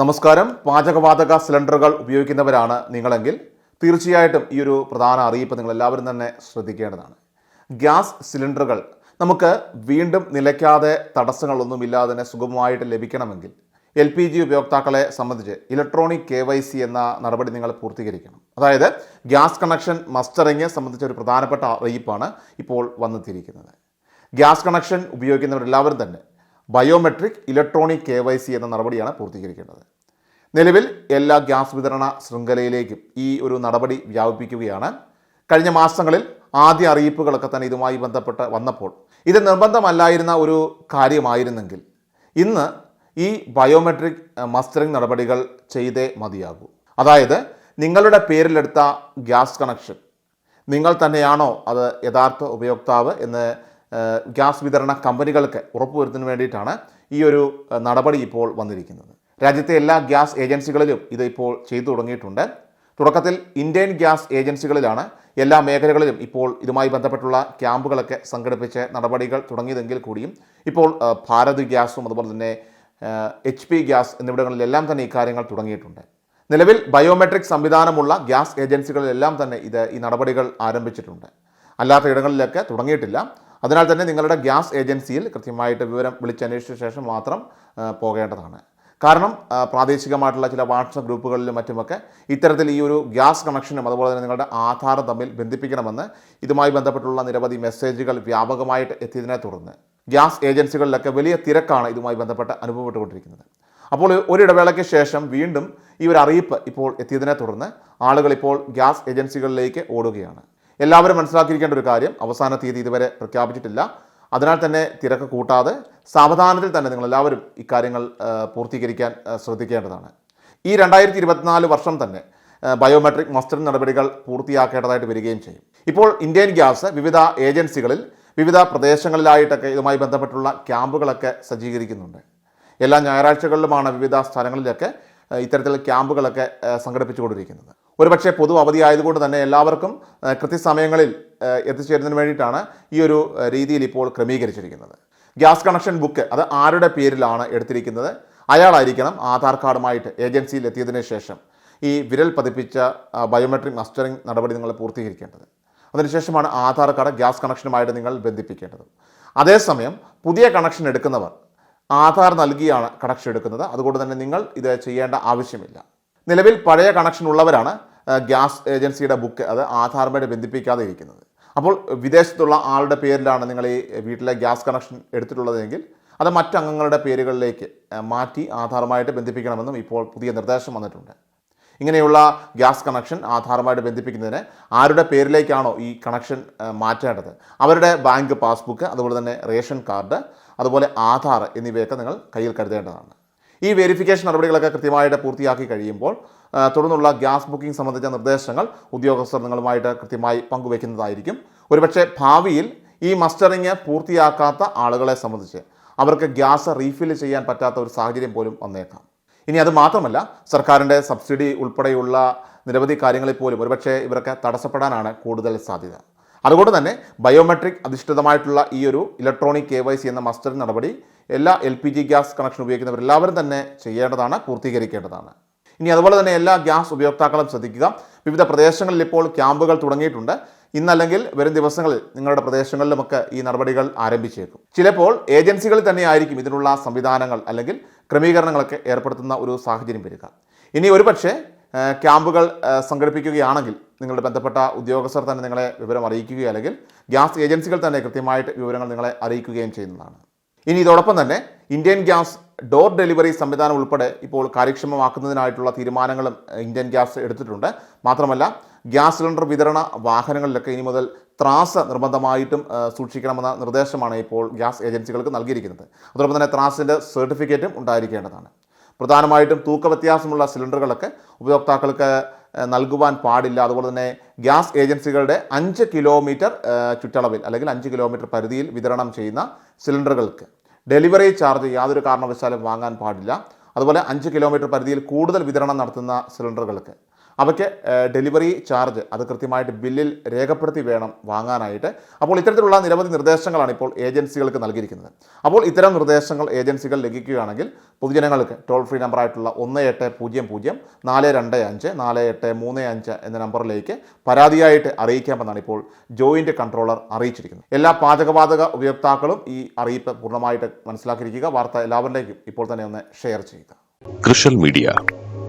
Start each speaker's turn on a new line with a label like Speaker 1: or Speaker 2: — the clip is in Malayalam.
Speaker 1: നമസ്കാരം. പാചകവാതക സിലിണ്ടറുകൾ ഉപയോഗിക്കുന്നവരാണ് നിങ്ങളെങ്കിൽ തീർച്ചയായിട്ടും ഈ ഒരു പ്രധാന അറിയിപ്പ് നിങ്ങൾ എല്ലാവരും തന്നെ ശ്രദ്ധിക്കേണ്ടതാണ്. ഗ്യാസ് സിലിണ്ടറുകൾ നമുക്ക് വീണ്ടും നിലയ്ക്കാതെ തടസ്സങ്ങളൊന്നുമില്ലാതെ തന്നെ സുഗമമായിട്ട് ലഭിക്കണമെങ്കിൽ എൽ പി ജി ഉപയോക്താക്കളെ സംബന്ധിച്ച് ഇലക്ട്രോണിക് കെ വൈ സി എന്ന നടപടി നിങ്ങൾ പൂർത്തീകരിക്കണം. അതായത് ഗ്യാസ് കണക്ഷൻ മസ്റ്ററിങ് സംബന്ധിച്ച ഒരു പ്രധാനപ്പെട്ട അറിയിപ്പാണ് ഇപ്പോൾ വന്നെത്തിയിരിക്കുന്നത് ഗ്യാസ് കണക്ഷൻ ഉപയോഗിക്കുന്നവരെല്ലാവരും തന്നെ biometric electronic K Y C എന്ന നടപടിയാണ് പൂർത്തീകരിക്കേണ്ടത്. നിലവിൽ എല്ലാ ഗ്യാസ് വിതരണ ശൃംഖലയിലേക്കും ഈ ഒരു നടപടി വ്യാപിപ്പിക്കുകയാണ്. കഴിഞ്ഞ മാസങ്ങളിൽ ആദ്യ അറിയിപ്പുകളൊക്കെ തന്നെ ഇതുമായി ബന്ധപ്പെട്ട് വന്നപ്പോൾ ഇത് നിർബന്ധമല്ലായിരുന്ന ഒരു കാര്യമായിരുന്നെങ്കിൽ ഇന്ന് ഈ ബയോമെട്രിക് മസ്റ്ററിംഗ് നടപടികൾ ചെയ്തേ മതിയാകൂ. അതായത് നിങ്ങളുടെ പേരിലെടുത്ത ഗ്യാസ് കണക്ഷൻ നിങ്ങൾ തന്നെയാണോ അത് യഥാർത്ഥ ഉപയോക്താവ് എന്ന് ഗ്യാസ് വിതരണ കമ്പനികൾക്ക് ഉറപ്പുവരുത്തുന്നതിന് വേണ്ടിയിട്ടാണ് ഈ ഒരു നടപടി ഇപ്പോൾ വന്നിരിക്കുന്നത്. രാജ്യത്തെ എല്ലാ ഗ്യാസ് ഏജൻസികളിലും ഇത് ഇപ്പോൾ ചെയ്തു തുടങ്ങിയിട്ടുണ്ട്. തുടക്കത്തിൽ ഇന്ത്യൻ ഗ്യാസ് ഏജൻസികളിലാണ് എല്ലാ മേഖലകളിലും ഇപ്പോൾ ഇതുമായി ബന്ധപ്പെട്ടുള്ള ക്യാമ്പുകളൊക്കെ സംഘടിപ്പിച്ച് നടപടികൾ തുടങ്ങിയതെങ്കിൽ കൂടിയും ഇപ്പോൾ ഭാരത് ഗ്യാസും അതുപോലെ തന്നെ എച്ച് പി ഗ്യാസ് എന്നിവിടങ്ങളിലെല്ലാം തന്നെ ഇക്കാര്യങ്ങൾ തുടങ്ങിയിട്ടുണ്ട്. നിലവിൽ ബയോമെട്രിക് സംവിധാനമുള്ള ഗ്യാസ് ഏജൻസികളിലെല്ലാം തന്നെ ഇത് ഈ നടപടികൾ ആരംഭിച്ചിട്ടുണ്ട്. അല്ലാത്ത ഇടങ്ങളിലൊക്കെ തുടങ്ങിയിട്ടില്ല. അതിനാൽ തന്നെ നിങ്ങളുടെ ഗ്യാസ് ഏജൻസിയിൽ കൃത്യമായിട്ട് വിവരം വിളിച്ചന്വേഷിച്ച ശേഷം മാത്രം പോകേണ്ടതാണ്. കാരണം പ്രാദേശികമായിട്ടുള്ള ചില വാട്സപ്പ് ഗ്രൂപ്പുകളിലും മറ്റുമൊക്കെ ഇത്തരത്തിൽ ഈ ഒരു ഗ്യാസ് കണക്ഷനും അതുപോലെ തന്നെ നിങ്ങളുടെ ആധാറും തമ്മിൽ ബന്ധിപ്പിക്കണമെന്ന് ഇതുമായി ബന്ധപ്പെട്ടുള്ള നിരവധി മെസ്സേജുകൾ വ്യാപകമായിട്ട് എത്തിയതിനെ തുടർന്ന് ഗ്യാസ് ഏജൻസികളിലൊക്കെ വലിയ തിരക്കാണ് ഇതുമായി ബന്ധപ്പെട്ട് അനുഭവപ്പെട്ടുകൊണ്ടിരിക്കുന്നത്. അപ്പോൾ ഒരിടവേളയ്ക്ക് ശേഷം വീണ്ടും ഈ ഒരു അറിയിപ്പ് ഇപ്പോൾ എത്തിയതിനെ തുടർന്ന് ആളുകൾ ഇപ്പോൾ ഗ്യാസ് ഏജൻസികളിലേക്ക് ഓടുകയാണ്. എല്ലാവരും മനസ്സിലാക്കിയിരിക്കേണ്ട ഒരു കാര്യം അവസാന തീയതി ഇതുവരെ പ്രഖ്യാപിച്ചിട്ടില്ല. അതിനാൽ തന്നെ തിരക്ക് കൂട്ടാതെ സാവധാനത്തിൽ തന്നെ നിങ്ങൾ എല്ലാവരും ഇക്കാര്യങ്ങൾ പൂർത്തീകരിക്കാൻ ശ്രദ്ധിക്കേണ്ടതാണ്. ഈ രണ്ടായിരത്തി ഇരുപത്തിനാല് വർഷം തന്നെ ബയോമെട്രിക് മസ്റ്ററിംഗ് നടപടികൾ പൂർത്തിയാക്കേണ്ടതായിട്ട് വരികയും ചെയ്യും. ഇപ്പോൾ ഇന്ത്യൻ ഗ്യാസ് വിവിധ ഏജൻസികളിൽ വിവിധ പ്രദേശങ്ങളിലായിട്ടൊക്കെ ഇതുമായി ബന്ധപ്പെട്ടുള്ള ക്യാമ്പുകളൊക്കെ സജ്ജീകരിക്കുന്നുണ്ട്. എല്ലാ ഞായറാഴ്ചകളിലുമാണ് വിവിധ സ്ഥലങ്ങളിലൊക്കെ ഇത്തരത്തിലുള്ള ക്യാമ്പുകളൊക്കെ സംഘടിപ്പിച്ചുകൊണ്ടിരിക്കുന്നത്. ഒരുപക്ഷെ പൊതു അവധി ആയതുകൊണ്ട് തന്നെ എല്ലാവർക്കും കൃത്യസമയങ്ങളിൽ എത്തിച്ചേരുന്നതിന് വേണ്ടിയിട്ടാണ് ഈ ഒരു രീതിയിൽ ഇപ്പോൾ ക്രമീകരിച്ചിരിക്കുന്നത്. ഗ്യാസ് കണക്ഷൻ ബുക്ക് അത് ആരുടെ പേരിലാണ് എടുത്തിരിക്കുന്നത്? അയാളായിരിക്കണം ആധാർ കാർഡുമായിട്ട് ഏജൻസിയിൽ എത്തിയതിന് ശേഷം ഈ വിരൽ പതിപ്പിച്ച ബയോമെട്രിക് മസ്റ്ററിംഗ് നടപടി നിങ്ങൾ പൂർത്തീകരിക്കേണ്ടത്. അതിനുശേഷമാണ് ആധാർ കാർഡ് ഗ്യാസ് കണക്ഷനുമായിട്ട് നിങ്ങൾ ബന്ധിപ്പിക്കേണ്ടത്. അതേസമയം പുതിയ കണക്ഷൻ എടുക്കുന്നവർ ആധാർ നൽകിയാണ് കണക്ഷൻ എടുക്കുന്നത്. അതുകൊണ്ട് തന്നെ നിങ്ങൾ ഇത് ചെയ്യേണ്ട ആവശ്യമില്ല. നിലവിൽ പഴയ കണക്ഷൻ ഉള്ളവരാണ് ഗ്യാസ് ഏജൻസിയുടെ ബുക്ക് അത് ആധാറുമായിട്ട് ബന്ധിപ്പിക്കാതെ ഇരിക്കുന്നത്. അപ്പോൾ വിദേശത്തുള്ള ആളുടെ പേരിലാണ് നിങ്ങൾ ഈ വീട്ടിലെ ഗ്യാസ് കണക്ഷൻ എടുത്തിട്ടുള്ളതെങ്കിൽ അത് മറ്റംഗങ്ങളുടെ പേരുകളിലേക്ക് മാറ്റി ആധാറുമായിട്ട് ബന്ധിപ്പിക്കണമെന്നും ഇപ്പോൾ പുതിയ നിർദ്ദേശം വന്നിട്ടുണ്ട്. ഇങ്ങനെയുള്ള ഗ്യാസ് കണക്ഷൻ ആധാറുമായിട്ട് ബന്ധിപ്പിക്കുന്നതിന് ആരുടെ പേരിലേക്കാണോ ഈ കണക്ഷൻ മാറ്റേണ്ടത്? അവരുടെ ബാങ്ക് പാസ്ബുക്ക് അതുപോലെ തന്നെ റേഷൻ കാർഡ് അതുപോലെ ആധാർ എന്നിവയൊക്കെ നിങ്ങൾ കയ്യിൽ കരുതേണ്ടതാണ്. ഈ വെരിഫിക്കേഷൻ നടപടികളൊക്കെ കൃത്യമായിട്ട് പൂർത്തിയാക്കി കഴിയുമ്പോൾ തുടർന്നുള്ള ഗ്യാസ് ബുക്കിംഗ് സംബന്ധിച്ച നിർദ്ദേശങ്ങൾ ഉദ്യോഗസ്ഥർ നിങ്ങളുമായിട്ട് കൃത്യമായി പങ്കുവയ്ക്കുന്നതായിരിക്കും. ഒരുപക്ഷെ ഭാവിയിൽ ഈ മസ്റ്ററിങ് പൂർത്തിയാക്കാത്ത ആളുകളെ സംബന്ധിച്ച് അവർക്ക് ഗ്യാസ് റീഫിൽ ചെയ്യാൻ പറ്റാത്ത ഒരു സാഹചര്യം പോലും വന്നേക്കാം. ഇനി അത് മാത്രമല്ല സർക്കാരിന്റെ സബ്സിഡി ഉൾപ്പെടെയുള്ള നിരവധി കാര്യങ്ങളിൽ പോലും ഒരുപക്ഷെ ഇവർക്ക് തടസ്സപ്പെടാനാണ് കൂടുതൽ സാധ്യത. അതുകൊണ്ട് തന്നെ ബയോമെട്രിക് അധിഷ്ഠിതമായിട്ടുള്ള ഈ ഒരു ഇലക്ട്രോണിക് കെ വൈ സി എന്ന മസ്റ്റർ നടപടി എല്ലാ L P G gas connection ഉപയോഗിക്കുന്നവരെല്ലാവരും തന്നെ ചെയ്യേണ്ടതാണ് പൂർത്തീകരിക്കേണ്ടതാണ്. ഇനി അതുപോലെ തന്നെ എല്ലാ ഗ്യാസ് ഉപയോക്താക്കളും ശ്രദ്ധിക്കുക. വിവിധ പ്രദേശങ്ങളിൽ ഇപ്പോൾ ക്യാമ്പുകൾ തുടങ്ങിയിട്ടുണ്ട്. ഇന്നല്ലെങ്കിൽ വരും ദിവസങ്ങളിൽ നിങ്ങളുടെ പ്രദേശങ്ങളിലുമൊക്കെ ഈ നടപടികൾ ആരംഭിച്ചേക്കും. ചിലപ്പോൾ ഏജൻസികളിൽ തന്നെയായിരിക്കും ഇതിനുള്ള സംവിധാനങ്ങൾ അല്ലെങ്കിൽ ക്രമീകരണങ്ങളൊക്കെ ഏർപ്പെടുത്തുന്ന ഒരു സാഹചര്യം വരിക. ഇനി ഒരുപക്ഷെ ക്യാമ്പുകൾ സംഘടിപ്പിക്കുകയാണെങ്കിൽ നിങ്ങളുടെ ബന്ധപ്പെട്ട ഉദ്യോഗസ്ഥർ തന്നെ നിങ്ങളെ വിവരം അറിയിക്കുകയോ അല്ലെങ്കിൽ ഗ്യാസ് ഏജൻസികൾ തന്നെ കൃത്യമായിട്ട് വിവരങ്ങൾ നിങ്ങളെ അറിയിക്കുകയും ചെയ്യുന്നതാണ്. ഇനി ഇതോടൊപ്പം തന്നെ ഇന്ത്യൻ ഗ്യാസ് ഡോർ ഡെലിവറി സംവിധാനം ഉൾപ്പെടെ ഇപ്പോൾ കാര്യക്ഷമമാക്കുന്നതിനായിട്ടുള്ള തീരുമാനങ്ങളും ഇന്ത്യൻ ഗ്യാസ് എടുത്തിട്ടുണ്ട്. മാത്രമല്ല ഗ്യാസ് സിലിണ്ടർ വിതരണ വാഹനങ്ങളിലൊക്കെ ഇനി മുതൽ ത്രാസ് നിർബന്ധമായിട്ടും സൂക്ഷിക്കണമെന്ന നിർദ്ദേശമാണ് ഇപ്പോൾ ഗ്യാസ് ഏജൻസികൾക്ക് നൽകിയിരിക്കുന്നത്. അതോടൊപ്പം തന്നെ ത്രാസിന്റെ സർട്ടിഫിക്കറ്റും ഉണ്ടായിരിക്കേണ്ടതാണ്. പ്രധാനമായിട്ടും തൂക്ക വ്യത്യാസമുള്ള സിലിണ്ടറുകളൊക്കെ ഉപയോക്താക്കൾക്ക് നൽകുവാൻ പാടില്ല. അതുപോലെ തന്നെ ഗ്യാസ് ഏജൻസികളുടെ അഞ്ച് കിലോമീറ്റർ ചുറ്റളവിൽ അല്ലെങ്കിൽ അഞ്ച് കിലോമീറ്റർ പരിധിയിൽ വിതരണം ചെയ്യുന്ന സിലിണ്ടറുകൾക്ക് ഡെലിവറി ചാർജ് യാതൊരു കാരണവശാലും വാങ്ങാൻ പാടില്ല. അതുപോലെ അഞ്ച് കിലോമീറ്റർ പരിധിയിൽ കൂടുതൽ വിതരണം നടത്തുന്ന സിലിണ്ടറുകൾക്ക് അവയ്ക്ക് ഡെലിവറി ചാർജ് അത് കൃത്യമായിട്ട് ബില്ലിൽ രേഖപ്പെടുത്തി വേണം വാങ്ങാനായിട്ട്. അപ്പോൾ ഇത്തരത്തിലുള്ള നിരവധി നിർദ്ദേശങ്ങളാണ് ഇപ്പോൾ ഏജൻസികൾക്ക് നൽകിയിരിക്കുന്നത്. അപ്പോൾ ഇത്തരം നിർദ്ദേശങ്ങൾ ഏജൻസികൾ ലംഘിക്കുകയാണെങ്കിൽ പൊതുജനങ്ങൾക്ക് ടോൾ ഫ്രീ നമ്പറായിട്ടുള്ള ഒന്ന് എട്ട് പൂജ്യം പൂജ്യം നാല് രണ്ട് അഞ്ച് നാല് എട്ട് മൂന്ന് അഞ്ച് എന്ന നമ്പറിലേക്ക് പരാതിയായിട്ട് അറിയിക്കാമെന്നാണ് ഇപ്പോൾ ജോയിന്റ് കൺട്രോളർ അറിയിച്ചിരിക്കുന്നത്. എല്ലാ പാചകവാതക ഉപയോക്താക്കളും ഈ അറിയിപ്പ് പൂർണമായിട്ട് മനസ്സിലാക്കിയിരിക്കുക. വാർത്ത എല്ലാവരിലേക്കും ഇപ്പോൾ തന്നെ ഒന്ന് ഷെയർ ചെയ്യുക.
Speaker 2: കൃഷൽ മീഡിയ.